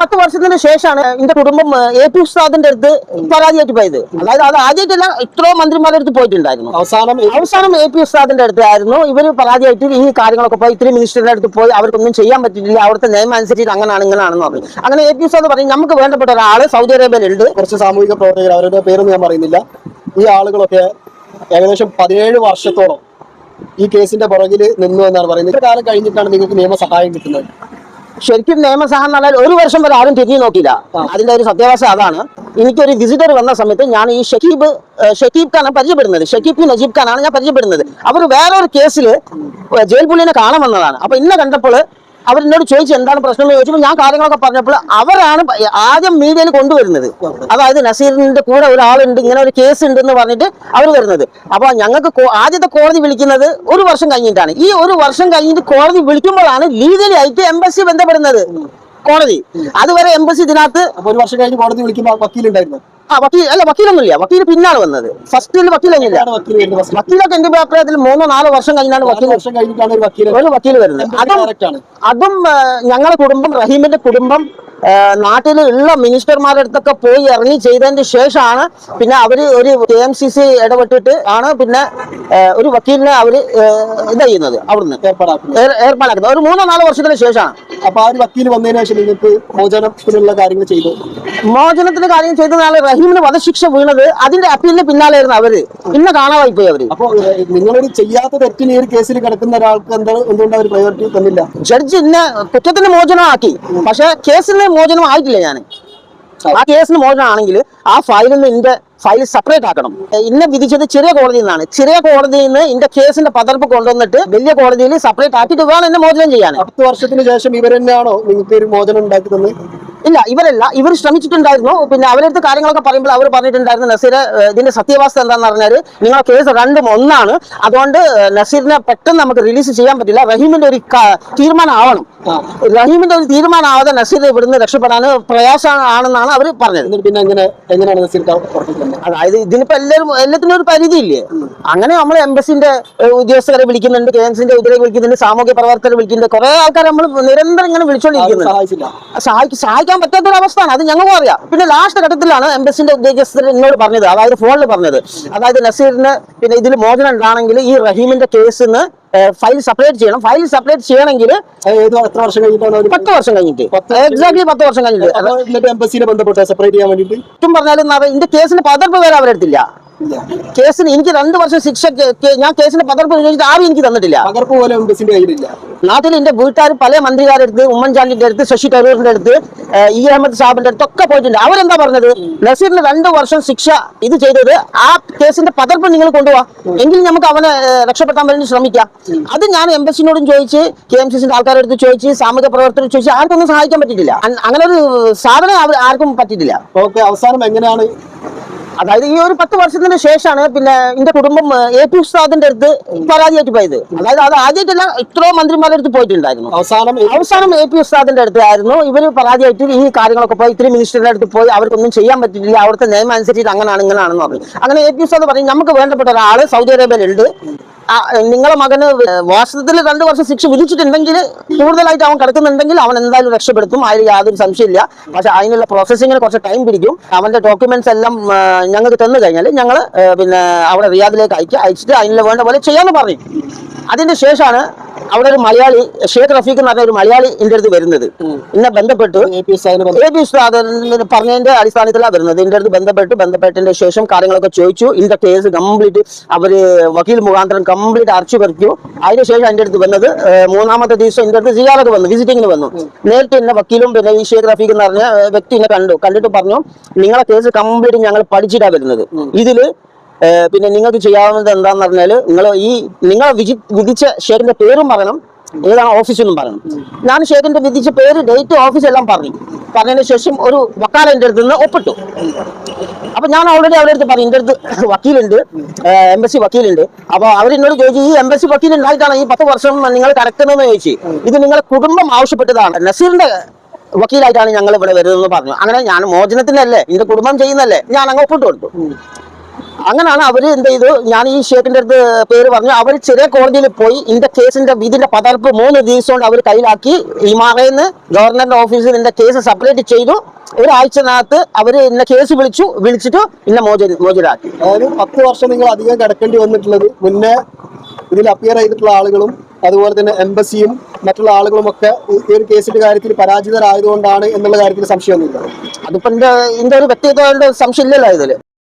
പത്ത് വർഷത്തിന് ശേഷമാണ് എന്റെ കുടുംബം എ പി ഉസ്താദിന്റെ അടുത്ത് പരാതിയായിട്ട് പോയത്. അതായത് അത് ആദ്യമായിട്ടല്ല ഇത്രയോ മന്ത്രിമാരുടെ അടുത്ത് പോയിട്ടുണ്ടായിരുന്നു. അവസാനം അവസാനം എ പി ഉസ്താദിന്റെ അടുത്തായിരുന്നു. ഇവർ പരാതിയായിട്ട് ഈ കാര്യങ്ങളൊക്കെ പോയി ഇത്തിരി മിനിസ്റ്ററിന്റെ അടുത്ത് പോയി അവർക്കൊന്നും ചെയ്യാൻ പറ്റിയിട്ടില്ല അവിടുത്തെ നിയമം അനുസരിച്ച് അങ്ങനെയാണ് ഇങ്ങനെയാണെന്ന് പറഞ്ഞു. അങ്ങനെ എ പി ഉസ്താദ് പറഞ്ഞു നമുക്ക് വേണ്ടപ്പെട്ട ഒരാൾ സൗദി അറേബ്യയിലുണ്ട്. കുറച്ച് സാമൂഹിക പ്രവർത്തകർ അവരുടെ പേരൊന്നും ഞാൻ പറയുന്നില്ല. ഈ ആളുകളൊക്കെ ഏകദേശം പതിനേഴ് വർഷത്തോളം ഈ കേസിന്റെ പുറകിൽ നിന്നു എന്നാണ് പറയുന്നത്. ഇത്ര കാലം കഴിഞ്ഞിട്ടാണ് നിങ്ങൾക്ക് നിയമസഹായം കിട്ടുന്നത്. ശരിക്കും നിയമസഭ എന്ന് പറഞ്ഞാൽ ഒരു വർഷം വരെ ആരും തിരിഞ്ഞു നോക്കിയില്ല. അതിന്റെ ഒരു സത്യാവസ്ഥ അതാണ്. എനിക്കൊരു വിസിറ്റർ വന്ന സമയത്ത് ഞാൻ ഈ ഷക്കീബ് ഷക്കീബ് ഖാനാണ് പരിചയപ്പെടുന്നത്. ഷക്കീബ് നജീബ് ഖാനാണ് ഞാൻ പരിചയപ്പെടുന്നത്. അവർ വേറൊരു കേസിൽ ജയിൽ പുള്ളിനെ കാണാൻ വന്നതാണ്. അപ്പൊ ഇന്നെ കണ്ടപ്പോൾ അവർ എന്നോട് ചോദിച്ചു എന്താണ് പ്രശ്നം എന്ന് ചോദിച്ചപ്പോൾ ഞാൻ കാര്യങ്ങളൊക്കെ പറഞ്ഞപ്പോൾ അവരാണ് ആദ്യം മീഡിയയിൽ കൊണ്ടുവരുന്നത്. അതായത് നസീറിന്റെ കൂടെ ഒരാളുണ്ട് ഇങ്ങനെ ഒരു കേസ് ഉണ്ട് എന്ന് പറഞ്ഞിട്ട് അവർ വരുന്നത്. അപ്പൊ ഞങ്ങൾക്ക് ആദ്യത്തെ കോടതി വിളിക്കുന്നത് ഒരു വർഷം കഴിഞ്ഞിട്ടാണ്. ഈ ഒരു വർഷം കഴിഞ്ഞിട്ട് കോടതി വിളിക്കുമ്പോഴാണ് ലീഗലി ആയിട്ട് എംബസി ബന്ധപ്പെടുന്നത്. കോടതി. അതുവരെ എംബസി ഇതിനകത്ത് ഒരു വർഷം കഴിഞ്ഞ് കോടതി വിളിക്കുമ്പോൾ വക്കീലുണ്ടായിരുന്നു. ആ വക്കീൽ അല്ല വക്കീലൊന്നുമില്ല. വക്കീൽ പിന്നാണ് വന്നത്. ഫസ്റ്റ് വക്കീലൊന്നുമില്ല ആരാണ് വക്കീൽ കഴിഞ്ഞില്ല വക്കീലൊക്കെ എന്റെ അഭിപ്രായത്തിൽ മൂന്നോ നാലോ വർഷം കഴിഞ്ഞാണ് വക്കീൽ വർഷം കഴിഞ്ഞിട്ടാണ് ഒരു വക്കീൽ വരുന്നത്. അതും അതും ഞങ്ങളുടെ കുടുംബം റഹീമിന്റെ കുടുംബം ആ, നാട്ടിലുള്ള മിനിസ്റ്റർമാരുടെ അടുത്തൊക്കെ പോയി ഇറങ്ങി ചെയ്തതിന് ശേഷമാണ് പിന്നെ അവർ ഒരു കെ എം സി സി ഇടപെട്ടിട്ട് ആണ് പിന്നെ ഒരു വക്കീലിനെ അവർ ഇത് ചെയ്യുന്നത് അവിടുന്ന്. ഏർപ്പാടാക്കുന്നത്. ഒരു മൂന്നോ നാലോ വർഷത്തിന് ശേഷമാണ്. അപ്പൊ ആ ഒരു വക്കീൽ വന്നതിന് ശേഷം നിങ്ങൾക്ക് മോചനത്തിനുള്ള കാര്യങ്ങൾ ചെയ്തു. മോചനത്തിന്റെ കാര്യം ചെയ്തതാണ് റഹീമിന് വധശിക്ഷ വീണത് അതിന്റെ അപ്പീലിന് പിന്നാലെയായിരുന്നു അവർ. ഇന്ന് കാണാതായി പോയി അവർ. അപ്പൊ നിങ്ങളൊരു ചെയ്യാത്ത തെറ്റിന് ഈ ഒരു കേസിൽ കിടക്കുന്ന ഒരാൾക്ക് എന്താ എന്തുകൊണ്ട് അവർ പ്രയോറിറ്റി തന്നില്ല? ജഡ്ജി ഇന്ന് കുറ്റത്തിന് മോചനമാക്കി. പക്ഷെ കേസിന് മോചനം ആയിട്ടില്ല ഞാൻ ആ കേസിന് മോചനമാണെങ്കിൽ ആ ഫയലിൽ നിന്ന് ഇന്റെ ഫയൽ സെപ്പറേറ്റ് ആക്കണം. ഇന്നെ വിധിച്ചത് ചെറിയ കോടതിയിൽ നിന്നാണ്. ചെറിയ കോടതിയിൽ നിന്ന് ഇന്റെ കേസിന്റെ പകർപ്പ് കൊണ്ടുവന്നിട്ട് വലിയ കോടതിയിൽ സെപ്പറേറ്റ് ആക്കിയിട്ട് വേണം എന്നെ മോചനം ചെയ്യാൻ പത്ത് വർഷത്തിന് ശേഷം ഇവരെന്നാണോ നിങ്ങൾക്ക് ഒരു മോചനം ഉണ്ടാക്കി തന്നത്? ഇല്ല ഇവരല്ല. ഇവർ ശ്രമിച്ചിട്ടുണ്ടായിരുന്നു. പിന്നെ അവരടുത്ത് കാര്യങ്ങളൊക്കെ പറയുമ്പോൾ അവർ പറഞ്ഞിട്ടുണ്ടായിരുന്നു നസീർ ഇതിന്റെ സത്യാവസ്ഥ എന്താണെന്ന് പറഞ്ഞാൽ നിങ്ങളെ കേസ് രണ്ടും ഒന്നാണ്. അതുകൊണ്ട് നസീറിനെ പെട്ടെന്ന് നമുക്ക് റിലീസ് ചെയ്യാൻ പറ്റില്ല. റഹീമിന്റെ ഒരു തീരുമാനം ആവണം. റഹീമിന്റെ ഒരു തീരുമാനം ആവാതെ നസീർ ഇവിടുന്ന് രക്ഷപ്പെടാൻ പ്രയാസമാണെന്നാണ് അവർ പറഞ്ഞത്. പിന്നെ എങ്ങനെ എങ്ങനെയാണ് നസീർ അതായത് ഇതിനിപ്പോ എല്ലാവരും എല്ലാത്തിനും ഒരു പരിധിയില്ലേ? അങ്ങനെ നമ്മൾ എംബസിന്റെ ഉദ്യോഗസ്ഥരെ വിളിക്കുന്നുണ്ട് കെ ഉദ്യോഗസ്ഥരെ വിളിക്കുന്നുണ്ട് സാമൂഹ്യ പ്രവർത്തകരെ വിളിക്കുന്നുണ്ട്. കുറെ ആൾക്കാർ നമ്മൾ നിരന്തരം ഇങ്ങനെ വിളിച്ചോണ്ടിരിക്കുന്നു വിളിച്ചോണ്ടിരിക്കുന്നുണ്ട് സഹായിച്ചില്ല. സഹായിക്കും പറ്റാത്തൊരു പറ്റാത്തൊരവസ്ഥയാണ്. അത് ഞങ്ങൾക്കും അറിയാം. പിന്നെ ലാസ്റ്റ് ഘട്ടത്തിലാണ് എംബസിന്റെ ഉദ്യോഗസ്ഥർ എന്നോട് പറഞ്ഞത്. അതായത് ഫോണിൽ പറഞ്ഞത്. അതായത് നസീറിന് പിന്നെ ഇതിൽ മോചനം ഉണ്ടാണെങ്കിൽ ഈ റഹീമിന്റെ കേസിന് ഫയൽ സെപ്പറേറ്റ് ചെയ്യണം. ഫയൽ സെപ്പറേറ്റ് ചെയ്യണമെങ്കിൽ എത്ര വർഷം കഴിഞ്ഞിട്ടാണ് പത്ത് വർഷം കഴിഞ്ഞിട്ട്. എക്സാക്ട് എക്സാക്ട്ലി പത്ത് വർഷം കഴിഞ്ഞിട്ട്. എംബസിനെ ബന്ധപ്പെട്ട് സെപ്പറേറ്റ് ചെയ്യാൻ വേണ്ടിട്ട് ചുറ്റും പറഞ്ഞാലും ഇതിന്റെ കേസിന് പകർപ്പ് വരെ അവരെടുത്തില്ല. കേസിന് എനിക്ക് രണ്ട് വർഷം ശിക്ഷ ഞാൻ കേസിന്റെ പകർപ്പ് ചോദിച്ചിട്ട് ആരും എനിക്ക് തന്നിട്ടില്ല. പകർപ്പ് പോലെ കയ്യിലില്ല നാട്ടിൽ എന്റെ വീട്ടുകാർ പല മന്ത്രിമാരുടെ അടുത്ത് ഉമ്മൻചാണ്ടിന്റെ അടുത്ത് ശശി തരൂരിന്റെ അടുത്ത് ഇ. അഹമ്മദ് സാബിന്റെ അടുത്ത് ഒക്കെ പോയിട്ടുണ്ട്. അവരെന്താ പറഞ്ഞത്? നസീറിന് രണ്ട് വർഷം ശിക്ഷ ഇത് ചെയ്തത് ആ കേസിന്റെ പകർപ്പ് നിങ്ങൾ കൊണ്ടുപോവാ എങ്കിൽ നമുക്ക് അവനെ രക്ഷപ്പെടാൻ വേണ്ടി ശ്രമിക്കാം. അത് ഞാൻ എംബസിനോടും ചോദിച്ച് കെ എം സി സിന്റെ ആൾക്കാരുടെ അടുത്ത് ചോദിച്ച് സാമൂഹ്യ പ്രവർത്തകർ ചോദിച്ച് ആർക്കൊന്നും സഹായിക്കാൻ പറ്റിയിട്ടില്ല. അങ്ങനെ ഒരു സാധനം ആർക്കും പറ്റിയിട്ടില്ല. ഓക്കെ അവസാനം എങ്ങനെയാണ് അതായത് ഈ ഒരു പത്ത് വർഷത്തിന് ശേഷമാണ് പിന്നെ എന്റെ കുടുംബം എ പി ഉസ്താദിന്റെ അടുത്ത് പരാതിയായിട്ട് പോയത്. അതായത് അത് ആദ്യമായിട്ടല്ല ഇത്രയോ മന്ത്രിമാരുടെ അടുത്ത് പോയിട്ടുണ്ടായിരുന്നു. അവസാനം അവസാനം എ പി ഉസ്താദിന്റെ അടുത്തായിരുന്നു. ഇവർ പരാതിയായിട്ട് ഈ കാര്യങ്ങളൊക്കെ പോയി ഇത്തിരി മിനിസ്റ്ററിന്റെ അടുത്ത് പോയി അവർക്കൊന്നും ചെയ്യാൻ പറ്റില്ല അവിടുത്തെ നിയമം അനുസരിച്ച് അങ്ങനെയാണ് ഇങ്ങനെയാണെന്ന് പറഞ്ഞു. അങ്ങനെ എ പി ഉസ്താദ് പറഞ്ഞു നമുക്ക് വേണ്ടപ്പെട്ട ഒരാൾ സൗദി അറേബ്യയിലുണ്ട്. നിങ്ങളെ മകന് വാസ്തവത്തിൽ രണ്ടു വർഷം ശിക്ഷ വിധിച്ചിട്ടുണ്ടെങ്കിൽ കൂടുതലായിട്ട് അവൻ കിടക്കുന്നുണ്ടെങ്കിൽ അവൻ എന്തായാലും രക്ഷപ്പെടുത്തും അതിൽ യാതൊരു സംശയമില്ല പക്ഷെ അതിനുള്ള പ്രോസസ്സിങ്ങിന് കുറച്ച് ടൈം പിടിക്കും. അവന്റെ ഡോക്യുമെന്റ്സ് എല്ലാം ഞങ്ങൾക്ക് തന്നു കഴിഞ്ഞാൽ ഞങ്ങൾ പിന്നെ അവിടെ റിയാദിലേക്ക് അയക്കുക അയച്ചിട്ട് അതിനുള്ള വേണ്ട പോലെ ചെയ്യാമെന്ന് പറഞ്ഞു. അതിന് ശേഷമാണ് അവിടെ ഒരു മലയാളി ഷേഖ് റഫീഖ് എന്ന് പറഞ്ഞ ഒരു മലയാളി എന്റെ അടുത്ത് വരുന്നത്. എന്നെ ബന്ധപ്പെട്ട് എ പി ഉസ്താദ് പറഞ്ഞതിന്റെ അടിസ്ഥാനത്തിലാണ് വരുന്നത്. എന്റെ അടുത്ത് ബന്ധപ്പെട്ട് ബന്ധപ്പെട്ടതിന്റെ ശേഷം കാര്യങ്ങളൊക്കെ ചോദിച്ചു. ഇന്റെ കേസ് കംപ്ലീറ്റ് അവർ വക്കീൽ മുഖാന്തരം കംപ്ലീറ്റ് അറച്ചു പറിച്ചു. അതിനുശേഷം എന്റെ അടുത്ത് വന്നത് മൂന്നാമത്തെ ദിവസം എന്റെ അടുത്ത് സിയാറൊക്കെ വന്നു വിസിറ്റിങ്ങിന് വന്നു. നേരിട്ട് എന്നെ വക്കീലും പിന്നെ ഈ ഷേഖ് റഫീഖ് എന്ന് പറഞ്ഞ വ്യക്തി എന്നെ കണ്ടു. കണ്ടിട്ട് പറഞ്ഞു നിങ്ങളെ കേസ് കംപ്ലീറ്റ് ഞങ്ങൾ പഠിച്ചിട്ടാണ് വരുന്നത്. ഇതിൽ പിന്നെ നിങ്ങൾക്ക് ചെയ്യാവുന്നത് എന്താന്ന് പറഞ്ഞാൽ നിങ്ങൾ ഈ നിങ്ങൾ വിധി വിധിച്ച ഷെയറിന്റെ പേരും പറയണം. ഏതാണ് ഓഫീസെന്നും പറയണം. ഞാൻ ഷെയറിന്റെ വിധിച്ച പേര് ഡേറ്റ് ഓഫീസ് എല്ലാം പറഞ്ഞു. പറഞ്ഞതിന് ശേഷം ഒരു വക്കാല എന്റെ അടുത്ത് നിന്ന് ഒപ്പിട്ടു. അപ്പൊ ഞാൻ ഓൾറെഡി അവരുടെ അടുത്ത് പറഞ്ഞു എന്റെ അടുത്ത് വക്കീലുണ്ട് എംബസി വക്കീലുണ്ട്. അപ്പൊ അവരെന്നോട് ചോദിച്ചു ഈ എംബസി വക്കീൽ ഉണ്ടായിട്ടാണ് ഈ പത്ത് വർഷം നിങ്ങൾ കിടക്കുന്നതെന്ന് ചോദിച്ചു. ഇത് നിങ്ങളെ കുടുംബം ആവശ്യപ്പെട്ടതാണ്. നസീറിന്റെ വക്കീലായിട്ടാണ് ഞങ്ങൾ ഇവിടെ വരുന്നതെന്ന് പറഞ്ഞു. അങ്ങനെ ഞാൻ മോചനത്തിനല്ലേ എന്റെ കുടുംബം ചെയ്യുന്നല്ലേ ഞാൻ അങ്ങ് ഒപ്പിട്ട് കൊടുത്തു. അങ്ങനെയാണ് അവർ എന്ത് ചെയ്തു? ഞാൻ ഈ ഷേഖിന്റെ അടുത്ത് പേര് പറഞ്ഞു. അവർ ചെറിയ കോടതിയിൽ പോയി ഇന്റെ കേസിന്റെ ഇതിന്റെ പകർപ്പ് മൂന്ന് ദിവസം കൊണ്ട് അവർ കയ്യിലാക്കി. ഹിമാലയെന്ന് ഗവർണറുടെ ഓഫീസിൽ ഇന്റെ കേസ് സെപ്പറേറ്റ് ചെയ്തു. ഒരാഴ്ചനകത്ത് അവർ എന്നെ കേസ് വിളിച്ചു. വിളിച്ചിട്ട് ഇന്ന മോചന മോചനാക്കി അതായത് പത്ത് വർഷം നിങ്ങൾ അധികം കിടക്കേണ്ടി വന്നിട്ടുള്ളത്. മുന്നേ ഇതിൽ അപ്പിയർ ചെയ്തിട്ടുള്ള ആളുകളും അതുപോലെ തന്നെ എംബസിയും മറ്റുള്ള ആളുകളും ഒക്കെ ഈ ഒരു കേസിന്റെ കാര്യത്തിൽ പരാജിതരായതുകൊണ്ടാണ് എന്നുള്ള കാര്യത്തിൽ സംശയമൊന്നുമില്ല. അതിപ്പോ എന്റെ എന്റെ ഒരു വ്യക്തിഗതമായിട്ട് സംശയമില്ലല്ലോ ഇതിൽ.